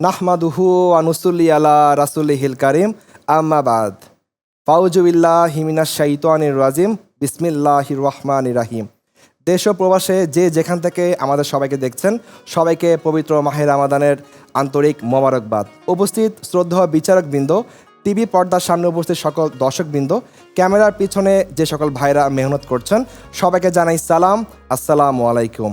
নাহমাদুহু আনুসুল্লি আলা রাসুল্লিহিল কারিম। আম্মাবাদ ফাউজুবিল্লাহ হিমিনা শাইতানির রাজিম। বিসমিল্লাহির রহমান রাহিম। দেশ ও প্রবাসে যে যেখান থেকে আমাদের সবাইকে দেখছেন, সবাইকে পবিত্র মাহের আমাদানের আন্তরিক মোবারকবাদ। উপস্থিত শ্রদ্ধা বিচারকবৃন্দ, টিভি পর্দার সামনে উপস্থিত সকল দর্শকবৃন্দ, ক্যামেরার পিছনে যে সকল ভাইরা মেহনত করছেন, সবাইকে জানাই সালাম। আসসালামু আলাইকুম।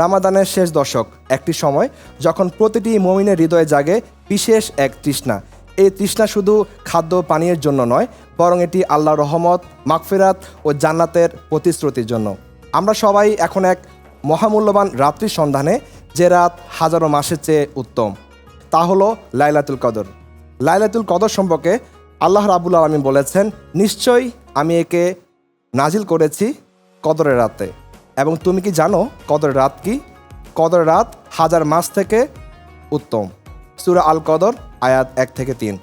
রামাদানের শেষ দশক, একটি সময় যখন প্রতিটি মমিনের হৃদয়ে জাগে বিশেষ এক তৃষ্ণা। এই তৃষ্ণা শুধু খাদ্য পানীয়ের জন্য নয়, বরং এটি আল্লাহ রহমত, মাগফিরাত ও জান্নাতের প্রতিশ্রুতির জন্য। আমরা সবাই এখন এক মহামূল্যবান রাত্রির সন্ধানে যে রাত হাজারো মাসের চেয়ে উত্তম, তা হলো লাইলাতুল কদর। লাইলাতুল কদর সম্পর্কে আল্লাহ রাবুল আলমী বলেছেন, নিশ্চয়ই আমি একে নাজিল করেছি কদরের রাতে। এবং তুমি কি জানো কদর রাত কি? কদর রাত হাজার মাস থেকে উত্তম। সুরা আল কদর আয়াত এক থেকে তিন।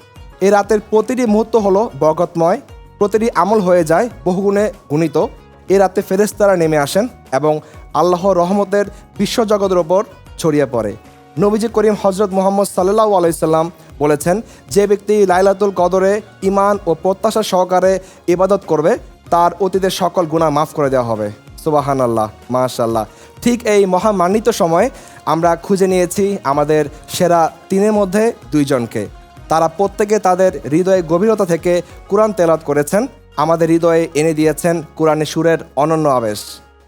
এই রাতের প্রতিটি মুহূর্ত হলো বরকতময়, প্রতিটি আমল হয়ে যায় বহুগুণে গুণিত। এ রাতে ফেরেস্তারা নেমে আসেন এবং আল্লাহ রহমতের বিশ্বজগতের ওপর ছড়িয়ে পড়ে। নবীজি করিম হজরত মোহাম্মদ সাল্লাহ আলাইসাল্লাম বলেছেন, যে ব্যক্তি লাইলাতুল কদরে ইমান ও প্রত্যাশা সহকারে ইবাদত করবে, তার অতীতের সকল গুণা মাফ করে দেওয়া হবে। সুবাহান আল্লাহ মাশাল্লাহ ঠিক এই মহামান্বিত সময়ে আমরা খুঁজে নিয়েছি আমাদের সেরা তিনের মধ্যে দুইজনকে। তারা প্রত্যেকে তাদের হৃদয়ে গভীরতা থেকে কোরআন তেলাত করেছেন। আমাদের হৃদয়ে এনে দিয়েছেন কোরআনের সুরের অনন্য আবেশ।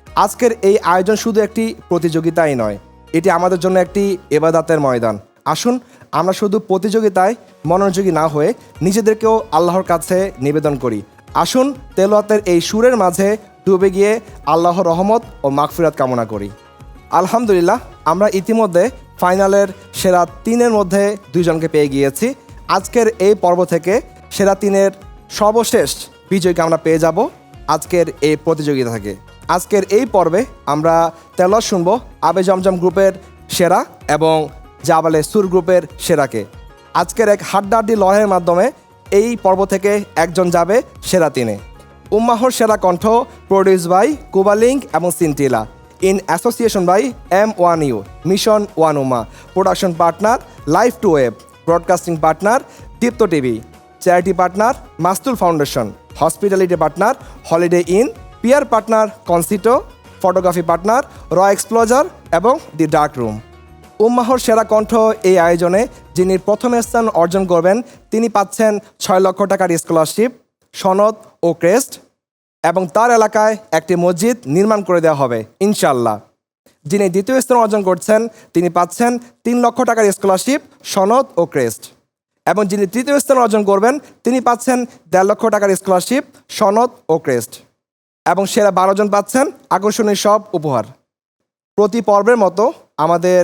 আজকের এই আয়োজন শুধু একটি প্রতিযোগিতাই নয়, এটি আমাদের জন্য একটি এবাদাতের ময়দান। আসুন, আমরা শুধু প্রতিযোগিতায় মনোযোগী না হয়ে নিজেদেরকেও আল্লাহর কাছে নিবেদন করি। আসুন তেলোয়াতের এই সুরের মাঝে ডুবে গিয়ে আল্লাহর রহমত ও মাগফিরাত কামনা করি। আলহামদুলিল্লাহ, আমরা ইতিমধ্যে ফাইনালের সেরা তিনের মধ্যে দুইজনকে পেয়ে গিয়েছি। আজকের এই পর্ব থেকে সেরা তিনের সর্বশেষ বিজয়কে আমরা পেয়ে যাব আজকের এই প্রতিযোগিতা থেকে। আজকের এই পর্বে আমরা তেলস শুনব আবে জমজম গ্রুপের সেরা এবং জাবালে সুর গ্রুপের সেরাকে। আজকের এক হাড্ডাহাড্ডি লড়াইয়ের মাধ্যমে এই পর্ব থেকে একজন যাবে সেরা তিনে। উম্মাহর সেরা কণ্ঠ প্রডিউস বাই কুবালিং এবং Scintilla. In association by M one U mission one Uma production partner life two web broadcasting partner Deepto TV charity partner Mastul foundation hospitality partner Holiday Inn PR partner কনসিটো photography partner raw exposure এবং দি dark room উম্মাহর সেরা কণ্ঠ এই আয়োজনে যিনি প্রথম স্থান অর্জন করবেন, তিনি পাচ্ছেন ছয় লক্ষ টাকার স্কলারশিপ সনদ ও ক্রেস্ট এবং তার এলাকায় একটি মসজিদ নির্মাণ করে দেওয়া হবে ইনশাল্লাহ যিনি দ্বিতীয় স্থান অর্জন করছেন, তিনি পাচ্ছেন তিন লক্ষ টাকার স্কলারশিপ, সনদ ও ক্রেস্ট। এবং যিনি তৃতীয় স্থান অর্জন করবেন, তিনি পাচ্ছেন দেড় লক্ষ টাকার স্কলারশিপ, সনদ ও ক্রেস্ট। এবং সেরা বারো জন পাচ্ছেন আকর্ষণীয় সব উপহার। প্রতি পর্বের মতো আমাদের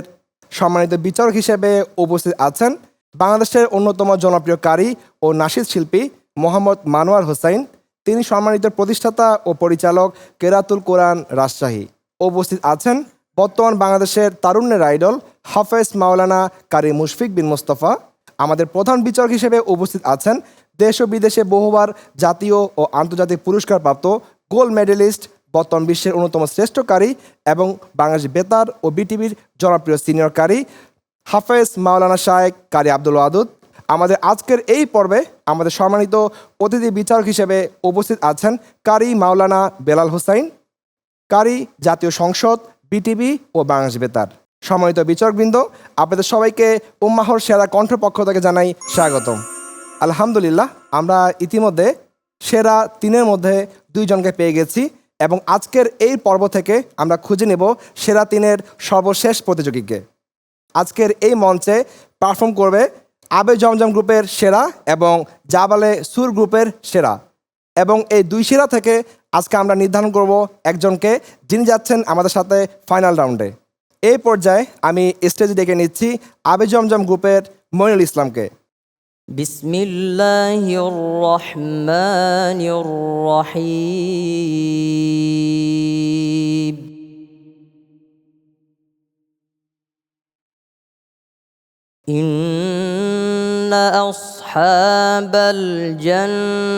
সম্মানিত বিচারক হিসেবে উপস্থিত আছেন বাংলাদেশের অন্যতম জনপ্রিয় কারি ও নাসিদ শিল্পী মোহাম্মদ মানোয়ার হোসাইন। তিনি সম্মানিত প্রতিষ্ঠাতা ও পরিচালক কেরাতুল কোরআন রাজশাহী। উপস্থিত আছেন বর্তমান বাংলাদেশের তারুণ্যের আইডল হাফেজ মাওলানা কারি মুশফিক বিন মোস্তফা। আমাদের প্রধান বিচারক হিসেবে উপস্থিত আছেন দেশ ও বিদেশে বহুবার জাতীয় ও আন্তর্জাতিক পুরস্কারপ্রাপ্ত গোল্ড মেডেলিস্ট, বর্তমান বিশ্বের অন্যতম শ্রেষ্ঠকারী এবং বাংলাদেশ বেতার ও বিটিভির জনপ্রিয় সিনিয়র কারি হাফেজ মাওলানা শায়েক কারি আব্দুল ওয়াদুদ। আমাদের আজকের এই পর্বে আমাদের সম্মানিত অতিথি বিচারক হিসেবে উপস্থিত আছেন কারি মাওলানা বেলাল হোসাইন, কারি জাতীয় সংসদ, বিটিভি ও বাংলাদেশ বেতার। সম্মানিত বিচারকবৃন্দ, আপনাদের সবাইকে উম্মাহর সেরা কণ্ঠপক্ষ থেকে জানাই স্বাগতম। আলহামদুলিল্লাহ, আমরা ইতিমধ্যে সেরা তিনের মধ্যে দুইজনকে পেয়ে গেছি এবং আজকের এই পর্ব থেকে আমরা খুঁজে নেব সেরা তিনের সর্বশেষ প্রতিযোগীকে। আজকের এই মঞ্চে পারফর্ম করবে আবে জমজম গ্রুপের সেরা এবং জাবালে সুর গ্রুপের সেরা এবং এই দুই সেরা থেকে আজকে আমরা নির্ধারণ করব একজনকে যিনি যাচ্ছেন আমাদের সাথে ফাইনাল রাউন্ডে এই পর্যায়ে আমি স্টেজে ডেকে নিচ্ছি আবে জমজম গ্রুপের মইনুল ইসলামকে بسم الله الرحمن الرحيم إن أصحاب الجنة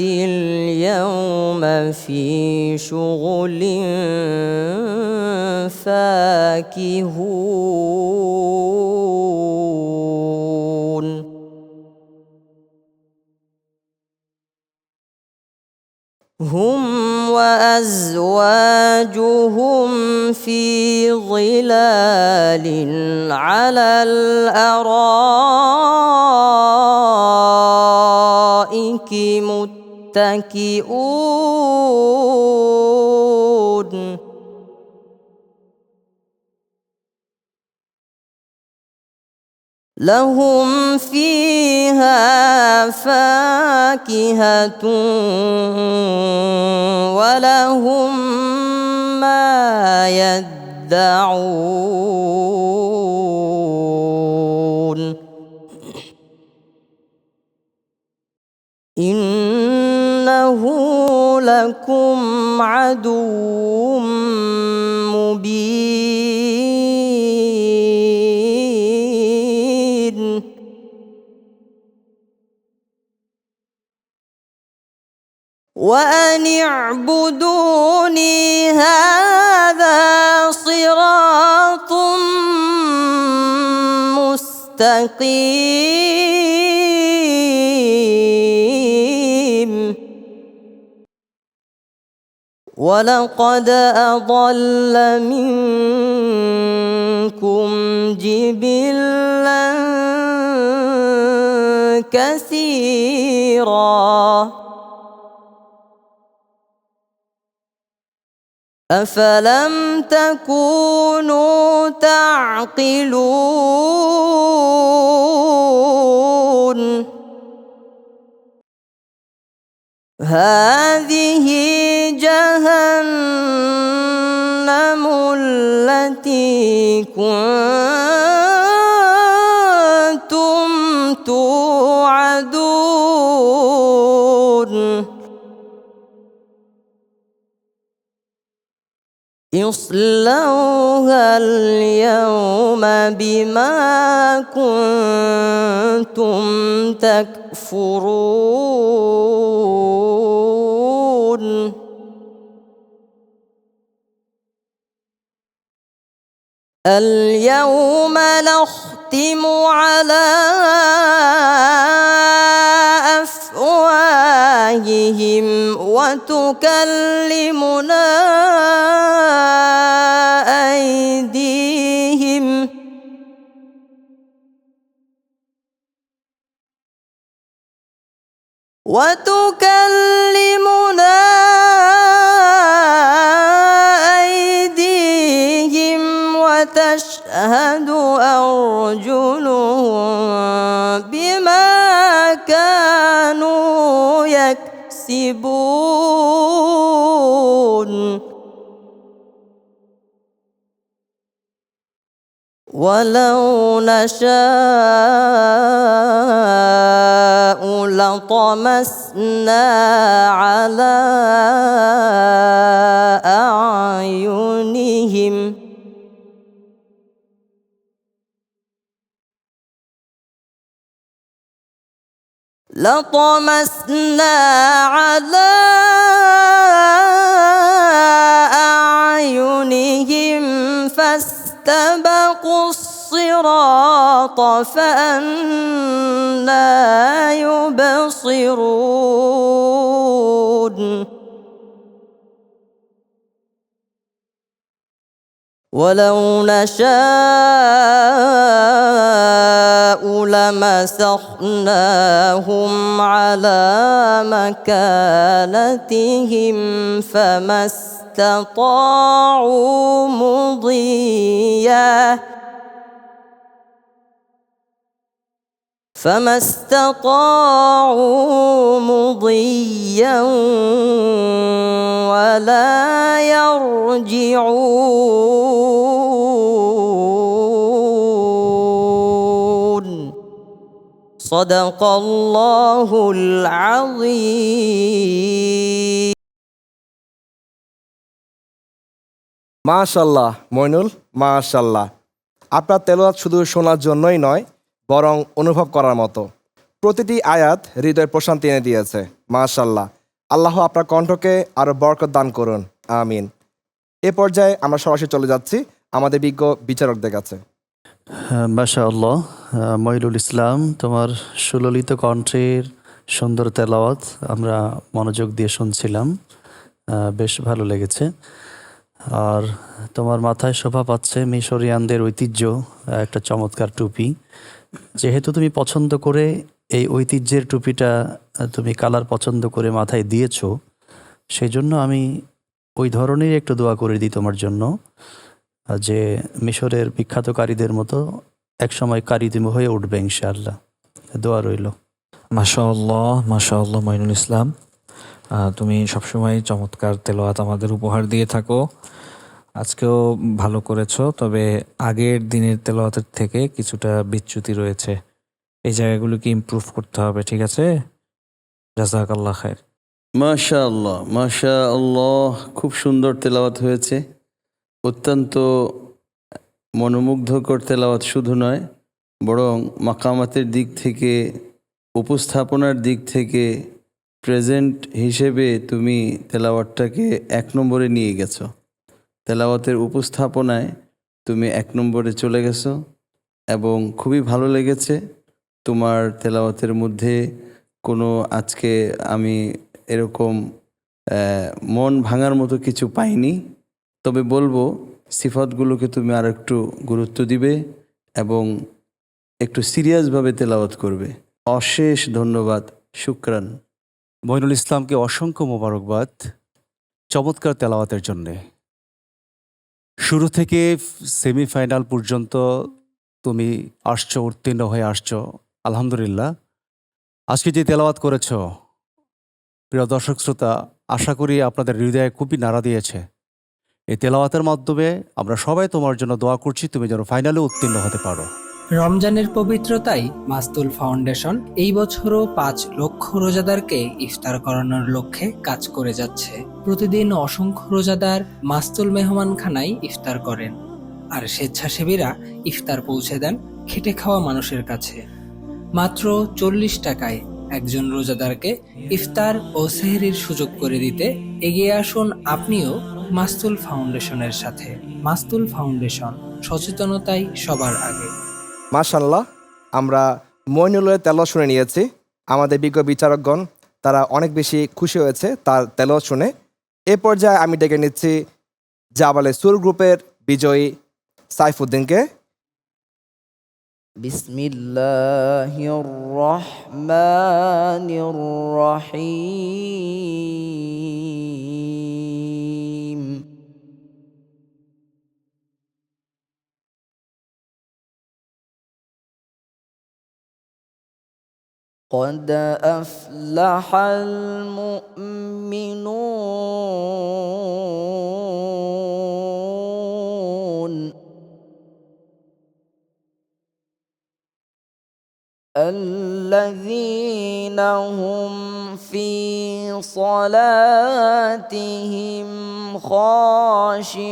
اليوم في شغل فاكهون. هم وأزواجهم في ظلال على الأرائك متكئون. لهم فيها فاكهة ولهم ما يدعون. إنه لكم عدو وأن اعبدوني هذا صراط مستقيم. ولقد أضل منكم جبلا كثيرا. أفلم تكونوا تعقلون؟ هذه جهنم التي كنتم اصلوها اليوم بما كنتم تكفرون. اليوم نختم على أفواههم وتكلمنا وتكلمنا أيديهم وتشهد أرجلهم بما كانوا يكسبون. ولو نشاء لطمسنا على أعينهم. لطمسنا على أعينهم. فاستبقوا الصراط فأنا يبصرون. ولو نشاء لمسخناهم على مكانتهم فما استطاعوا مضيا. فما استطاعوا مضيا ولا يرجعون صدق الله العظيم মাশাল্লাহ মইনুল মাশাল্লাহ আপনার তেলাওয়াত শুধু শোনার জন্যই নয় বরং অনুভব করার মতো। প্রতিটি আয়াত হৃদয় প্রশান্তি এনে দিয়েছে। মাশাল্লাহ আল্লাহ আপনার কণ্ঠকে আরও বরকত দান করুন। আমিন। এ পর্যায়ে আমরা সরাসরি চলে যাচ্ছি আমাদের বিজ্ঞ বিচারকদের কাছে। মাশা আল্লাহ মইলুল ইসলাম, তোমার সুললিত কণ্ঠের সুন্দর তেলাওয়াত আমরা মনোযোগ দিয়ে শুনছিলাম। বেশ ভালো লেগেছে। আর তোমার মাথায় শোভা পাচ্ছে মিশরিয়ানদের ঐতিহ্য, একটা চমৎকার টুপি। যেহেতু তুমি পছন্দ করে এই ঐতিহ্যের টুপিটা তুমি কালার পছন্দ করে মাথায় দিয়েছ সেই জন্য আমি ওই ধরনের একটু দোয়া করে দিই তোমার জন্য যে মিশরের বিখ্যাত কারীদের মতো একসময় কারি তুমি হয়ে উঠবে ইনশাআল্লাহ। দোয়া রইল। মাশাআল্লাহ মাশাআল্লাহ মাইনুল ইসলাম। তুমি সবসময় চমৎকার তেলাওয়াত আমাদের উপহার দিয়ে থাকো। আজকেও ভালো করেছ, তবে আগের দিনের তেলাওয়াতের থেকে কিছুটা বিচ্যুতি রয়েছে। এই জায়গাগুলোকে ইমপ্রুভ করতে হবে, ঠিক আছে? জাজাক আল্লাহ খায়ের। মাশা আল্লাহ মাশা আল্লাহ খুব সুন্দর তেলাওয়াত হয়েছে। অত্যন্ত মনোমুগ্ধকর তেলাওয়াত শুধু নয়, বরং মাকামাতের দিক থেকে, উপস্থাপনার দিক থেকে প্রেজেন্ট হিসেবে তুমি তেলাওয়াতটাকে এক নম্বরে নিয়ে গেছো। তেলাওয়াতের উপস্থাপনায় তুমি এক নম্বরে চলে গেছো এবং খুবই ভালো লেগেছে। তোমার তেলাওয়াতের মধ্যে কোনো আজকে আমি এরকম মন ভাঙার মতো কিছু পাইনি। তবে বলব, সিফাতগুলোকে তুমি আর একটু গুরুত্ব দিবে এবং একটু সিরিয়াসভাবে তেলাওয়াত করবে। অশেষ ধন্যবাদ, শুক্রান। মইনুল ইসলামকে অসংখ্য মোবারকবাদ, চমৎকার তেলাওয়াতের জন্যে। শুরু থেকে সেমিফাইনাল পর্যন্ত তুমি আসছো, উত্তীর্ণ হয়ে আসছো। আলহামদুলিল্লাহ। আজকে যে তেলাওয়াত করেছ, প্রিয় দর্শক শ্রোতা, আশা করি আপনাদের হৃদয়ে খুবই নাড়া দিয়েছে। এই তেলাওয়াতের মাধ্যমে আমরা সবাই তোমার জন্য দোয়া করছি, তুমি যেন ফাইনালে উত্তীর্ণ হতে পারো। রমজানের পবিত্রতায় মাস্তুল ফাউন্ডেশন এই বছরও পাঁচ লক্ষ রোজাদারকে ইফতার করানোর লক্ষ্যে কাজ করে যাচ্ছে। প্রতিদিন অসংখ্য রোজাদার মাস্তুল মেহমান মেহমানখানায় ইফতার করেন। আর স্বেচ্ছাসেবীরা ইফতার পৌঁছে দেন খেটে খাওয়া মানুষের কাছে। মাত্র চল্লিশ টাকায় একজন রোজাদারকে ইফতার ও সেহরির সুযোগ করে দিতে এগিয়ে আসুন আপনিও মাস্তুল ফাউন্ডেশনের সাথে। মাস্তুল ফাউন্ডেশন, সচেতনতাই সবার আগে। মাশাল্লাহ আমরা মইনুলের তেল শুনে নিয়েছি। আমাদের বিজ্ঞ বিচারকগণ, তারা অনেক বেশি খুশি হয়েছে তার তেল শুনে। এ পর্যায়ে আমি ডেকে নিচ্ছি জাবালে সুর গ্রুপের বিজয়ী সাইফুদ্দিনকে। বিসমিল্লাহ রহিম। قد أفلح المؤمنون الذين هم في صلاتهم خاشعون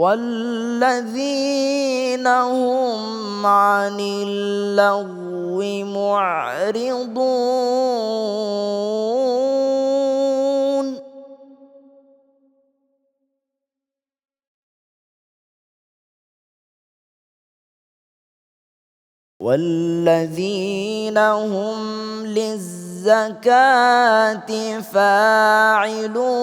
والذين هم عن اللغو معرضون والذين هم للزكاة فاعلون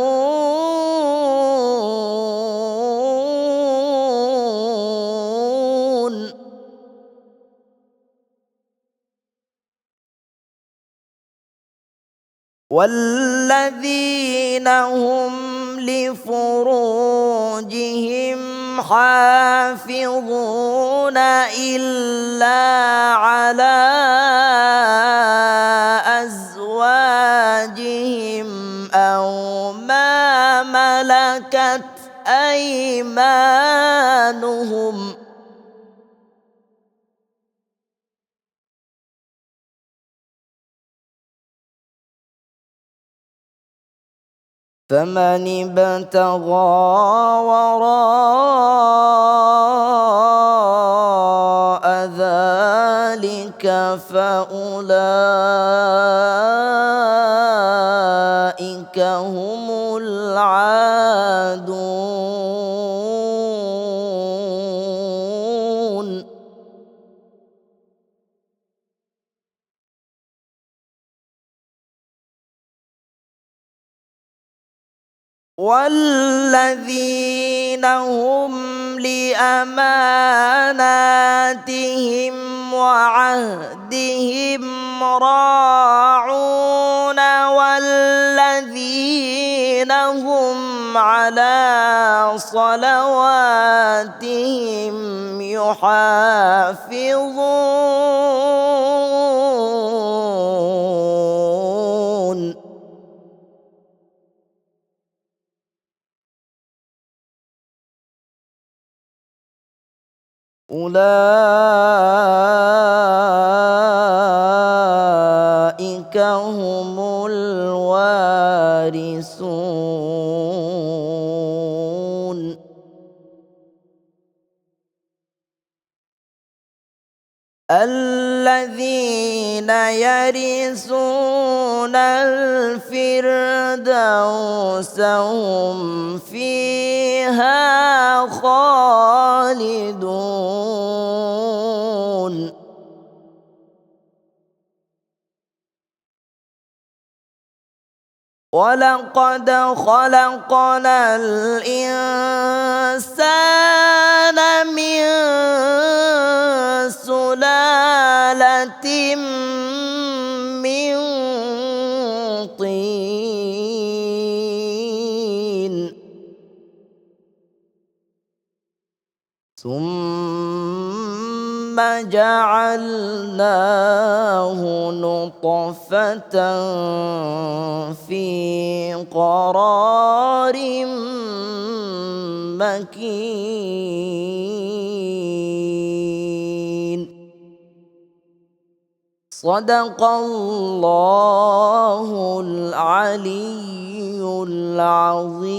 والذين هم لفروجهم حافظون إلا على أزواجهم أو ما ملكت أيمانهم فمن ابتغى وراء ذلك فأولئك والذين هم لأماناتهم وعهدهم راعون والذين هم على صلواتهم يحافظون أولئك هم الوارثون. الذين يرثون الفردوس هم فيها خالدون. ولقد خلقنا الإنسان من سلالة جعلناه نطفة في قرار مكين. صدق الله العلي العظيم.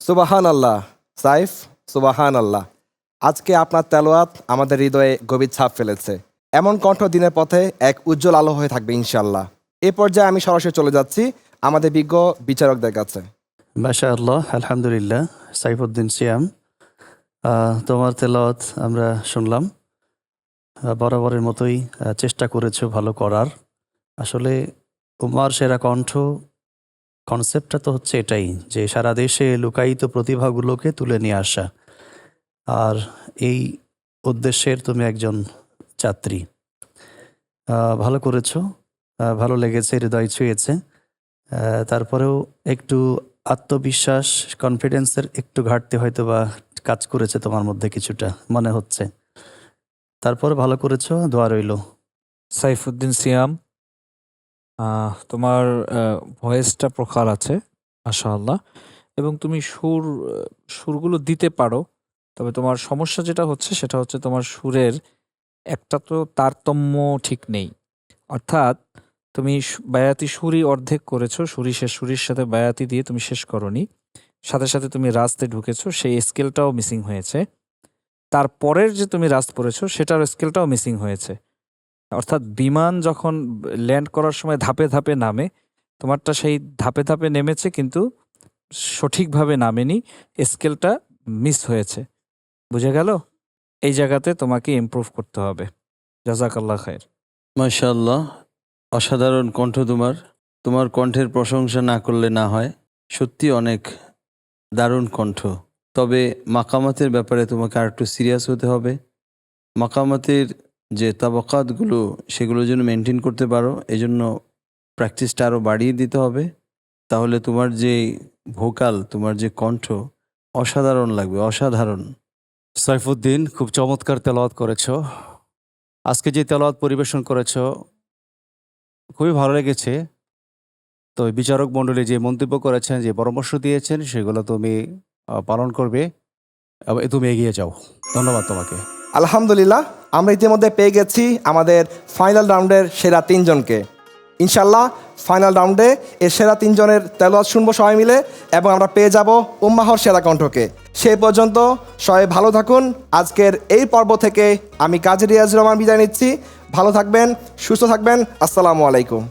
سبحان الله. سيف সুবাহান আল্লাহ আজকে আপনার তেলোয়াত আমাদের হৃদয়ে গভীর ছাপ ফেলেছে। এমন কণ্ঠ দিনের পথে এক উজ্জ্বল আলো হয়ে থাকবে ইনশাল্লাহ এ পর্যায়ে আমি সরাসরি চলে যাচ্ছি আমাদের বিজ্ঞ বিচারকদের কাছে। মাশা আল্লাহ আলহামদুলিল্লাহ, সাইফুদ্দিন সিয়াম। তোমার তেলাওয়াত আমরা শুনলাম। বরাবরের মতোই চেষ্টা করেছ ভালো করার। আসলে উমার সেরা কণ্ঠ কনসেপ্টটা তো হচ্ছে এটাই, যে সারা দেশে লুকায়িত প্রতিভাগুলোকে তুলে নিয়ে আসা। আর এই উদ্দেশ্যের তুমি একজন ছাত্রী। ভালো করেছ ভালো লেগেছে, হৃদয় ছুঁয়েছে। তারপরেও একটু আত্মবিশ্বাস কনফিডেন্সের একটু ঘাটতি হয়তো বা কাজ করেছে তোমার মধ্যে কিছুটা, মনে হচ্ছে। তারপর ভালো করেছ, দোয়া রইল। সাইফুদ্দিন সিয়াম তোমার ভয়েসটা প্রখার আছে, মাশাআল্লাহ। এবং তুমি সুর, সুরগুলো দিতে পারো, তবে তোমার সমস্যা যেটা হচ্ছে, সেটা হচ্ছে তোমার সুরের একটা তো তারতম্য ঠিক নেই। অর্থাৎ তুমি বায়াতি সুরি অর্ধেক করেছ সুরি শেষ, সুরির সাথে বায়াতি দিয়ে তুমি শেষ করনি। সাথে সাথে তুমি রাস্তে ঢুকেছো, সেই স্কেলটাও মিসিং হয়েছে। তারপরের যে তুমি রাস্ত পড়েছো, সেটার স্কেলটাও মিসিং হয়েছে। অর্থাৎ বিমান যখন ল্যান্ড করার সময় ধাপে ধাপে নামে, তোমারটা সেই ধাপে ধাপে নেমেছে কিন্তু সঠিকভাবে নামেনি, স্কেলটা মিস হয়েছে। বুঝে গেল? এই জায়গাতে তোমাকে ইমপ্রুভ করতে হবে। জাজাকাল্লাহ খায়ের। মাশাল্লাহ অসাধারণ কণ্ঠ তোমার। তোমার কণ্ঠের প্রশংসা না করলে না হয়। সত্যি অনেক দারুণ কণ্ঠ। তবে মাকামাতের ব্যাপারে তোমাকে আর একটু সিরিয়াস হতে হবে। মাকামাতের যে তাবাকাতগুলো সেগুলো যেন মেনটেন করতে পারো। এজন্য প্র্যাকটিসটা আরও বাড়িয়ে দিতে হবে। তাহলে তোমার যে ভোকাল তোমার যে কণ্ঠ, অসাধারণ লাগবে, অসাধারণ। সাইফুদ্দিন, খুব চমৎকার তেলাওয়াত করেছ। আজকে যে তেলাওয়াত পরিবেশন করেছ, খুবই ভালো লেগেছে। তো বিচারক মণ্ডলী যে মন্তব্য করেছেন, যে পরামর্শ দিয়েছেন, সেগুলো তুমি পালন করবে। তুমি এগিয়ে যাও। ধন্যবাদ তোমাকে। আলহামদুলিল্লাহ, আমরা ইতিমধ্যে পেয়ে গেছি আমাদের ফাইনাল রাউন্ডের সেরা তিনজনকে। ইনশাল্লাহ ফাইনাল রাউন্ডে এই সেরা তিনজনের তেলোয়াজ শুনব সবাই মিলে এবং আমরা পেয়ে যাব উম্মাহর সেরা কণ্ঠকে। সেই পর্যন্ত সবাই ভালো থাকুন। আজকের এই পর্ব থেকে আমি কাজী রিয়াজ রহমান বিদায় নিচ্ছি। ভালো থাকবেন, সুস্থ থাকবেন। আসসালামু আলাইকুম।